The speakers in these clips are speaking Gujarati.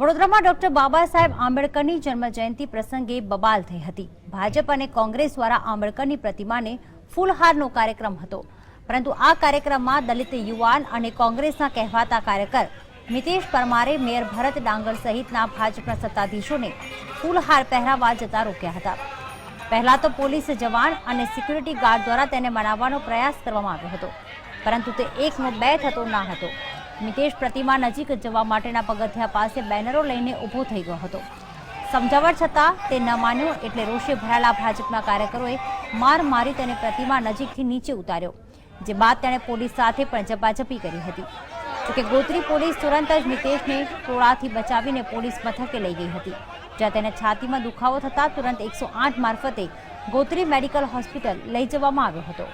વડોદરામાં ડોક્ટર બાબા સાહેબ આંબેડકરની જન્મજયંતિ પ્રસંગે બબાલ થઈ હતી. ભાજપ અને કોંગ્રેસ દ્વારા આંબેડકરની પ્રતિમાને ફૂલહારનો કાર્યક્રમ હતો. પરંતુ આ કાર્યક્રમમાં દલિત યુવાન અને કોંગ્રેસના કહેવાતા કાર્યકર મિતેશ પરમારે, મેયર ભરત ડાંગર સહિતના ભાજપના સત્તાધીશોને ફૂલહાર પહેરાવવા જતા રોક્યા હતા. પહેલા તો પોલીસ જવાન અને સિક્યુરિટી ગાર્ડ દ્વારા તેને મનાવવાનો પ્રયાસ કરવામાં આવ્યો હતો. પરંતુ તે એકનો બે થતો ના હતો. મિતેશ પ્રતિમા નજીક જવા માટેના પગથિયા પાસે બેનરો લઈને ઊભો થઈ ગયો હતો. સમજાવટ છતાં તે ન માન્યો એટલે રોષે ભરાયેલા ભાજપના કાર્યકરોએ માર મારી તેને પ્રતિમા નજીકથી નીચે ઉતાર્યો, જે બાદ તેણે પોલીસ સાથે પણ ઝપાઝપી કરી હતી. જોકે ગોત્રી પોલીસ તુરંત જ મિતેશને ટોળાથી બચાવીને પોલીસ મથકે લઈ ગઈ હતી. જ્યાં તેને છાતીમાં દુખાવો થતાં તુરંત એકસો આઠ મારફતે ગોત્રી મેડિકલ હોસ્પિટલ લઈ જવામાં આવ્યો હતો.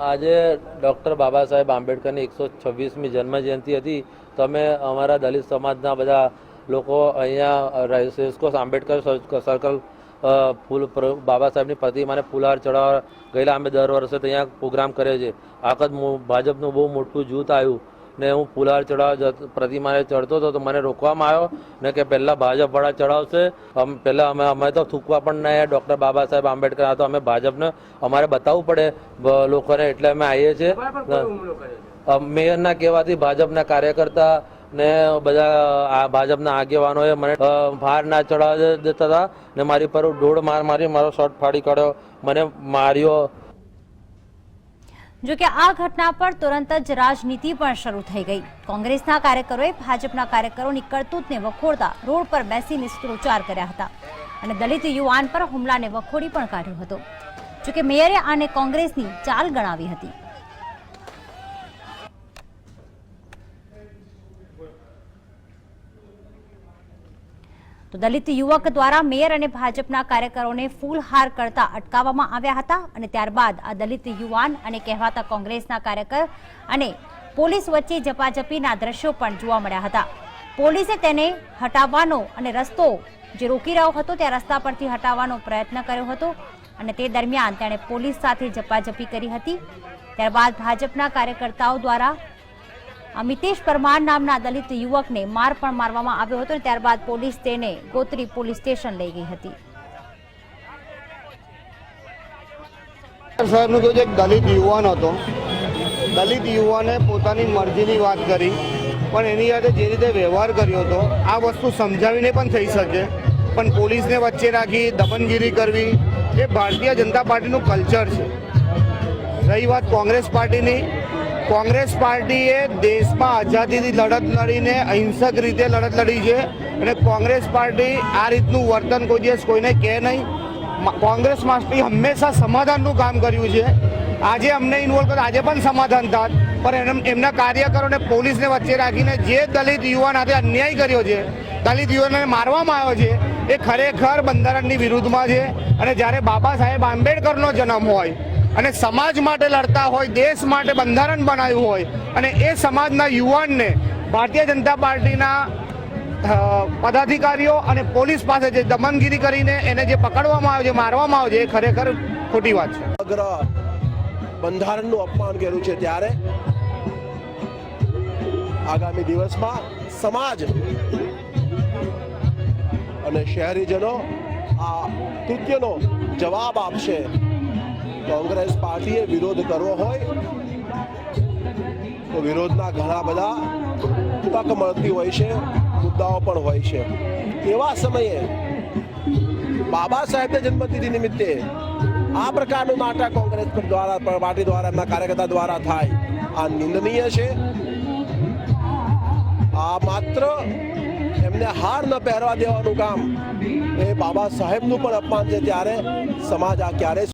આજે ડૉક્ટર બાબા સાહેબ આંબેડકરની એકસો છવ્વીસમી જન્મજયંતિ હતી. તમે અમારા દલિત સમાજના બધા લોકો અહીંયા રેસકોર્સ આંબેડકર સર્ક- સર્કલ ફૂલ બાબા સાહેબની પ્રતિમાને ફૂલહાર ચડાવવા ગયેલા. અમે દર વર્ષે ત્યાં પ્રોગ્રામ કરે છે. આ વખત ભાજપનું બહુ મોટું જૂથ આવ્યું. ને હું ફુલાર ચડાવ પ્રતિમાને ચડતો હતો તો મને રોકવામાં આવ્યો ને કે પહેલાં ભાજપવાળા ચડાવશે. અમે પહેલાં અમે અમે તો થૂકવા પણ નહીં ડૉક્ટર બાબા સાહેબ આંબેડકર આ તો અમે ભાજપને અમારે બતાવવું પડે લોકોને એટલે અમે આવીએ છીએ. મેયરના કહેવાથી ભાજપના કાર્યકર્તા ને બધા આ ભાજપના આગેવાનોએ મને ભાર ના ચડાવવા દેતા હતા ને મારી પર ઢોળ માર મારી મારો શર્ટ ફાડી કાઢ્યો. મને માર્યો જો કે આ ઘટના પર તુરંત જ રાજનીતિ પણ શરૂ થઈ ગઈ. કોંગ્રેસના કાર્યકરોએ ભાજપના કાર્યકરોની કરતૂતને વખોડતા રોડ પર બેસીને સૂત્રોચ્ચાર કર્યા હતા અને દલિત યુવાન પર હુમલાને વખોડી પણ કાઢ્યો હતો. જોકે મેયરે આને કોંગ્રેસની ચાલ ગણાવી હતી. તો દલિત યુવક દ્વારા મેયર અને ભાજપના કાર્યકરોને ફૂલહાર કરતા અટકાવવામાં આવ્યા હતા અને ત્યારબાદ આ દલિત યુવાન અને કહેવાતા કોંગ્રેસના કાર્યકર અને પોલીસ વચ્ચે ઝપાઝપીના દ્રશ્યો પણ જોવા મળ્યા હતા. પોલીસે તેને હટાવવાનો અને રસ્તો જે રોકી રહ્યો હતો ત્યાં રસ્તા પરથી હટાવવાનો પ્રયત્ન કર્યો હતો અને તે દરમિયાન તેણે પોલીસ સાથે ઝપાઝપી કરી હતી. ત્યારબાદ ભાજપના કાર્યકર્તાઓ દ્વારા અમિતેશ પરમાર નામના દલિત યુવકને માર પણ મારવામાં આવ્યો હતો ત્યારબાદ પોલીસ તેને ગોત્રી પોલીસ સ્ટેશન લઈ ગઈ હતી. સાહેબનું કહ્યું છે એક દલિત યુવાન હતો, દલિત યુવાને પોતાની મરજીની વાત કરી, પણ એની સાથે જે રીતે વ્યવહાર કર્યો હતો, આ વસ્તુ સમજાવીને પણ થઈ શકે. પણ પોલીસને વચ્ચે રાખી, દમનગીરી કરવી, એ ભારતીય જનતા પાર્ટીનું કલ્ચર છે. રહી વાત કોંગ્રેસ પાર્ટીની કોંગ્રેસ પાર્ટીએ દેશમાં આઝાદીની લડત લડીને અહિંસક રીતે લડત લડી છે અને કોંગ્રેસ પાર્ટી આ રીતનું વર્તન કોઈ દિવસ કોઈને કહે નહીં. કોંગ્રેસ પાર્ટી હંમેશા સમાધાનનું કામ કર્યું છે. આજે અમને ઇન્વોલ્વ કર્યો, આજે પણ સમાધાન થાત. પણ એમ- એમના કાર્યકરોને પોલીસને વચ્ચે રાખીને જે દલિત યુવાન સાથે અન્યાય કર્યો છે, દલિત યુવાનને મારવામાં આવ્યો છે, એ ખરેખર બંધારણની વિરુદ્ધમાં છે. અને જ્યારે બાબા સાહેબ આંબેડકરનો જન્મ હોય અને સમાજ માટે લડતા હોય, દેશ માટે બંધારણ બનાવ્યું હોય અને એ સમાજના યુવાનને ભારતીય જનતા પાર્ટીના પદાધિકારીઓ અને પોલીસ પાસે જે દમનગીરી કરીને એને જે પકડવામાં આવે છે, મારવામાં આવે છે, એ ખરેખર ખોટી વાત છે. સમગ્ર બંધારણનું અપમાન કર્યું છે ત્યારે આગામી દિવસમાં સમાજ અને શહેરીજનો આ કૃત્યનો જવાબ આપશે. કોંગ્રેસ પાર્ટીએ વિરોધ કરવો હોય તો વિરોધના ઘણા બધા તક મળતી હોય છે, મુદ્દાઓ પણ હોય છે. એવા સમયે બાબા સાહેબના જન્મતિથિ નિમિત્તે આ પ્રકારનું નાટક કોંગ્રેસ દ્વારા, પાર્ટી દ્વારા, એમના કાર્યકર્તા દ્વારા થાય, આ નિંદનીય છે. આ માત્ર એમને હાર ન પહેરવા દેવાનું કામ એ બાબા સાહેબનું પણ અપમાન છે. ત્યારે સમાજ આ ક્યારે